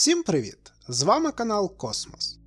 Всім привіт! З вами канал Космос.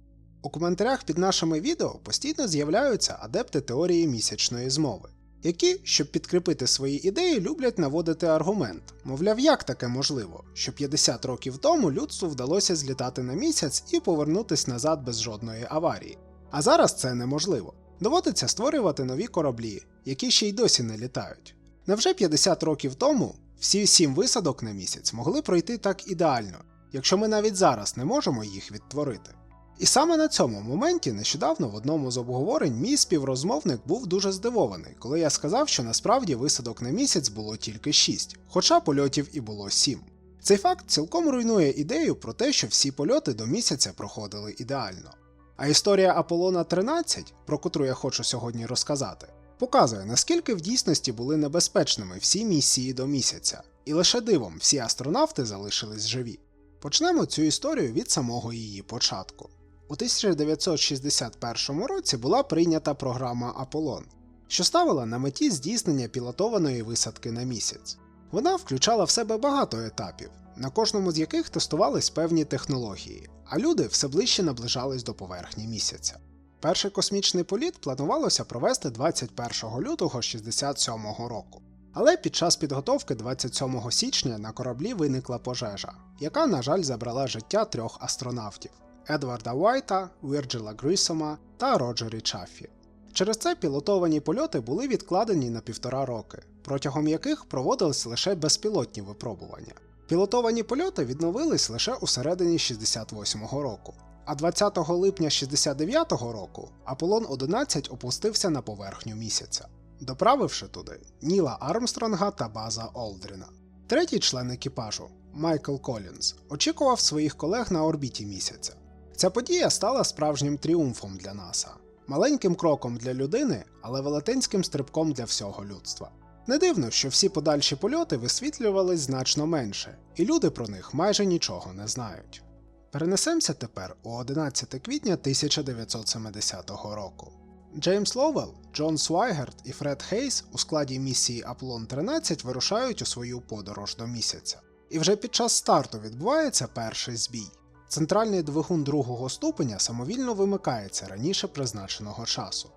У коментарях під нашими відео постійно з'являються адепти теорії місячної змови, які, щоб підкріпити свої ідеї, люблять наводити аргумент, мовляв, як таке можливо, що 50 років тому людству вдалося злітати на місяць і повернутись назад без жодної аварії. А зараз це неможливо. Доводиться створювати нові кораблі, які ще й досі не літають. Невже 50 років тому всі сім висадок на місяць могли пройти так ідеально, якщо ми навіть зараз не можемо їх відтворити? І саме на цьому моменті нещодавно в одному з обговорень мій співрозмовник був дуже здивований, коли я сказав, що насправді висадок на місяць було тільки 6, хоча польотів і було 7. Цей факт цілком руйнує ідею про те, що всі польоти до місяця проходили ідеально. А історія Аполлона 13, про котру я хочу сьогодні розказати, показує, наскільки в дійсності були небезпечними всі місії до місяця, і лише дивом всі астронавти залишились живі. Почнемо цю історію від самого її початку. У 1961 році була прийнята програма Аполлон, що ставила на меті здійснення пілотованої висадки на місяць. Вона включала в себе багато етапів, на кожному з яких тестувались певні технології, а люди все ближче наближались до поверхні місяця. Перший космічний політ планувалося провести 21 лютого 1967 року. Але під час підготовки 27 січня на кораблі виникла пожежа, яка, на жаль, забрала життя трьох астронавтів Едварда Уайта, Вірджила Грісома та Роджері Чаффі. Через це пілотовані польоти були відкладені на півтора роки, протягом яких проводились лише безпілотні випробування. Пілотовані польоти відновились лише у середині 68-го року. А 20 липня 69-го року Аполлон 11 опустився на поверхню місяця, доправивши туди Ніла Армстронга та База Олдріна. Третій член екіпажу Майкл Колінз очікував своїх колег на орбіті місяця. Ця подія стала справжнім тріумфом для НАСА, маленьким кроком для людини, але велетенським стрибком для всього людства. Не дивно, що всі подальші польоти висвітлювались значно менше, і люди про них майже нічого не знають. Перенесемося тепер у 11 квітня 1970 року. Джеймс Ловел, Джон Свайгерт і Фред Хейс у складі місії Аполлон 13 вирушають у свою подорож до місяця. І вже під час старту відбувається перший збій. Центральний двигун другого ступеня самовільно вимикається раніше призначеного часу.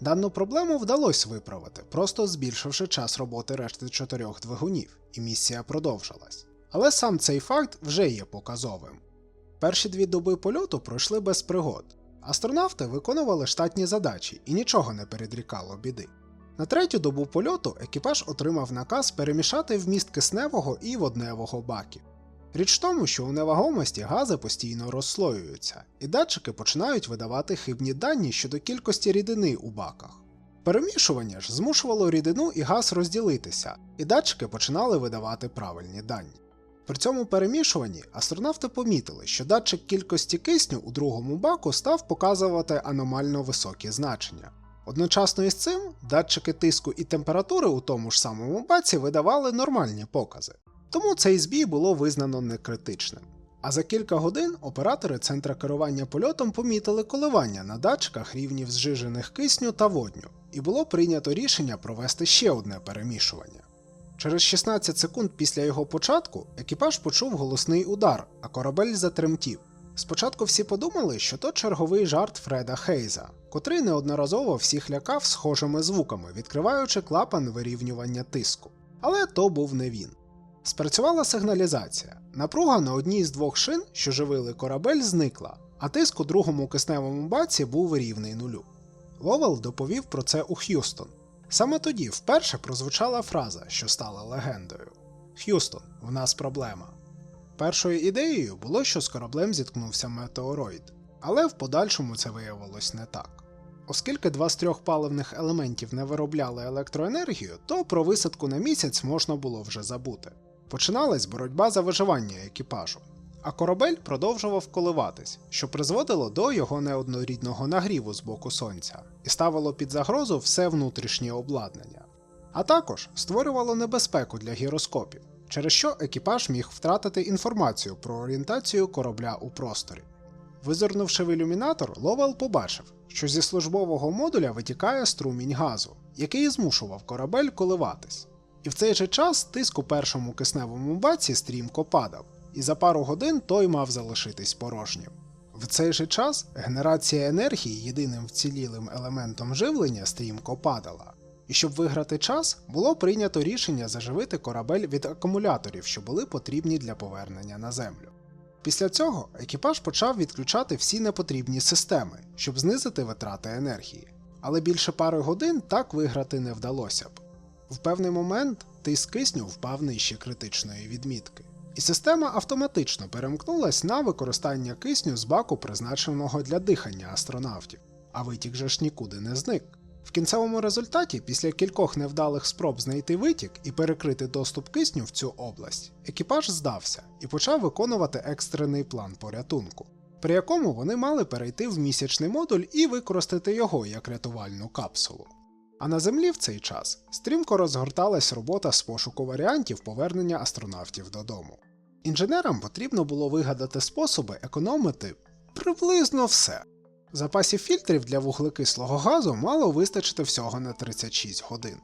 Дану проблему вдалося виправити, просто збільшивши час роботи решти чотирьох двигунів, і місія продовжилась. Але сам цей факт вже є показовим. Перші дві доби польоту пройшли без пригод. Астронавти виконували штатні задачі і нічого не передрікало біди. На третю добу польоту екіпаж отримав наказ перемішати вміст кисневого і водневого баків. Річ в тому, що у невагомості гази постійно розслоюються, і датчики починають видавати хибні дані щодо кількості рідини у баках. Перемішування ж змушувало рідину і газ розділитися, і датчики починали видавати правильні дані. При цьому перемішуванні астронавти помітили, що датчик кількості кисню у другому баку став показувати аномально високі значення. Одночасно із цим датчики тиску і температури у тому ж самому баці видавали нормальні покази. Тому цей збій було визнано некритичним. А за кілька годин оператори центра керування польотом помітили коливання на датчиках рівнів зжижених кисню та водню, і було прийнято рішення провести ще одне перемішування. Через 16 секунд після його початку екіпаж почув голосний удар, а корабель затремтів. Спочатку всі подумали, що то черговий жарт Фреда Хейза, котрий неодноразово всіх лякав схожими звуками, відкриваючи клапан вирівнювання тиску. Але то був не він. Спрацювала сигналізація. Напруга на одній з двох шин, що живили корабель, зникла, а тиск у другому кисневому баці був рівний нулю. Ловел доповів про це у Х'юстон. Саме тоді вперше прозвучала фраза, що стала легендою: Х'юстон, в нас проблема. Першою ідеєю було, що з кораблем зіткнувся метеороїд, але в подальшому це виявилось не так. Оскільки два з трьох паливних елементів не виробляли електроенергію, то про висадку на місяць можна було вже забути. Починалась боротьба за виживання екіпажу, а корабель продовжував коливатись, що призводило до його неоднорідного нагріву з боку сонця і ставило під загрозу все внутрішнє обладнання, а також створювало небезпеку для гіроскопів, через що екіпаж міг втратити інформацію про орієнтацію корабля у просторі. Визирнувши в ілюмінатор, Ловел побачив, що зі службового модуля витікає струмінь газу, який змушував корабель коливатись. І в цей же час тиск у першому кисневому баці стрімко падав, і за пару годин той мав залишитись порожнім. В цей же час генерація енергії єдиним вцілілим елементом живлення стрімко падала. І щоб виграти час, було прийнято рішення заживити корабель від акумуляторів, що були потрібні для повернення на землю. Після цього екіпаж почав відключати всі непотрібні системи, щоб знизити витрати енергії. Але більше пари годин так виграти не вдалося б. В певний момент тиск кисню впав нижче критичної відмітки, і система автоматично перемкнулась на використання кисню з баку, призначеного для дихання астронавтів, а витік же ж нікуди не зник. В кінцевому результаті, після кількох невдалих спроб знайти витік і перекрити доступ кисню в цю область, екіпаж здався і почав виконувати екстрений план порятунку, при якому вони мали перейти в місячний модуль і використати його як рятувальну капсулу. А на землі в цей час стрімко розгорталась робота з пошуку варіантів повернення астронавтів додому. Інженерам потрібно було вигадати способи економити приблизно все. Запасів фільтрів для вуглекислого газу мало вистачити всього на 36 годин.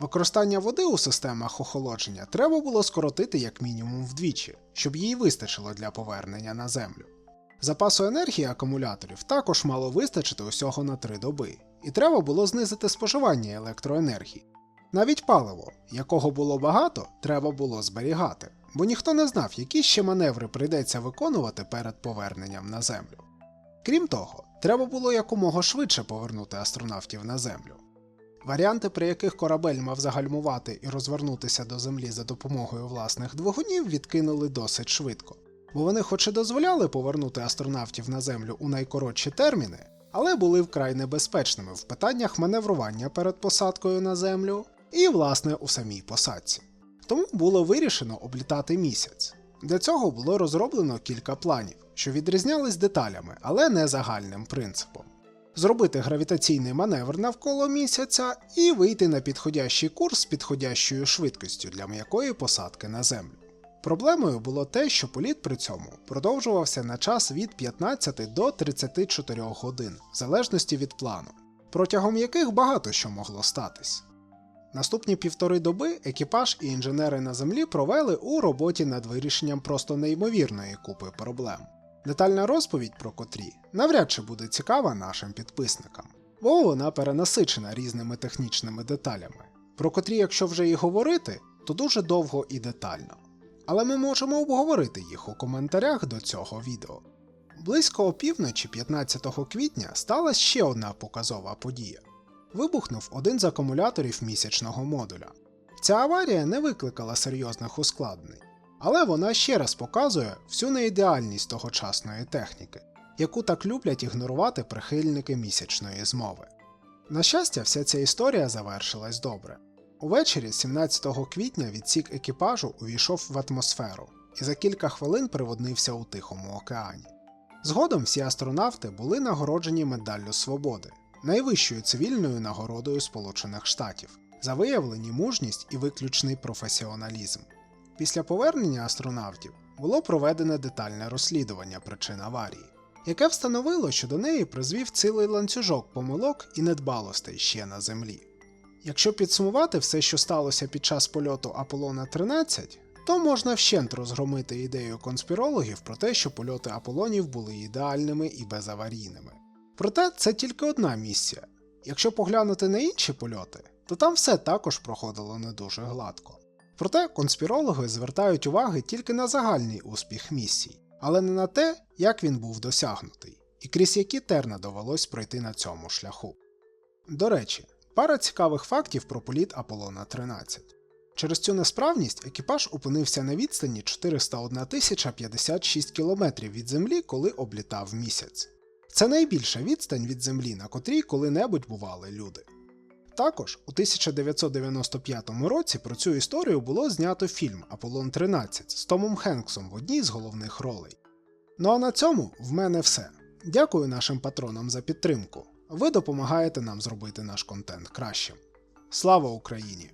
Використання води у системах охолодження треба було скоротити як мінімум вдвічі, щоб їй вистачило для повернення на землю. Запасу енергії акумуляторів також мало вистачити усього на 3 доби, і треба було знизити споживання електроенергії. Навіть паливо, якого було багато, треба було зберігати, бо ніхто не знав, які ще маневри прийдеться виконувати перед поверненням на землю. Крім того, треба було якомога швидше повернути астронавтів на землю. Варіанти, при яких корабель мав загальмувати і розвернутися до землі за допомогою власних двигунів, відкинули досить швидко, бо вони хоч і дозволяли повернути астронавтів на землю у найкоротші терміни, але були вкрай небезпечними в питаннях маневрування перед посадкою на землю і, власне, у самій посадці. Тому було вирішено облітати місяць. Для цього було розроблено кілька планів, що відрізнялись деталями, але не загальним принципом. Зробити гравітаційний маневр навколо місяця і вийти на підходящий курс з підходящою швидкістю для м'якої посадки на землю. Проблемою було те, що політ при цьому продовжувався на час від 15 до 34 годин, в залежності від плану, протягом яких багато що могло статись. Наступні півтори доби екіпаж і інженери на землі провели у роботі над вирішенням просто неймовірної купи проблем. Детальна розповідь про котрі навряд чи буде цікава нашим підписникам, бо вона перенасичена різними технічними деталями, про котрі, якщо вже і говорити, то дуже довго і детально. Але ми можемо обговорити їх у коментарях до цього відео. Близько опівночі 15 квітня сталася ще одна показова подія. Вибухнув один з акумуляторів місячного модуля. Ця аварія не викликала серйозних ускладнень, але вона ще раз показує всю неідеальність тогочасної техніки, яку так люблять ігнорувати прихильники місячної змови. На щастя, вся ця історія завершилась добре. Увечері 17 квітня відсік екіпажу увійшов в атмосферу і за кілька хвилин приводнився у Тихому океані. Згодом всі астронавти були нагороджені медаллю свободи, найвищою цивільною нагородою Сполучених Штатів, за виявлені мужність і виключний професіоналізм. Після повернення астронавтів було проведене детальне розслідування причин аварії, яке встановило, що до неї призвів цілий ланцюжок помилок і недбалостей ще на землі. Якщо підсумувати все, що сталося під час польоту Аполлона 13, то можна вщент розгромити ідею конспірологів про те, що польоти Аполлонів були ідеальними і безаварійними. Проте це тільки одна місія. Якщо поглянути на інші польоти, то там все також проходило не дуже гладко. Проте конспірологи звертають уваги тільки на загальний успіх місій, але не на те, як він був досягнутий, і крізь які терна довелось пройти на цьому шляху. До речі, пара цікавих фактів про політ Аполлона 13. Через цю несправність екіпаж опинився на відстані 401 056 км від землі, коли облітав місяць. Це найбільша відстань від землі, на котрій коли-небудь бували люди. Також у 1995 році про цю історію було знято фільм Аполлон 13 з Томом Хенксом в одній з головних ролей. Ну а на цьому в мене все. Дякую нашим патронам за підтримку. Ви допомагаєте нам зробити наш контент кращим. Слава Україні!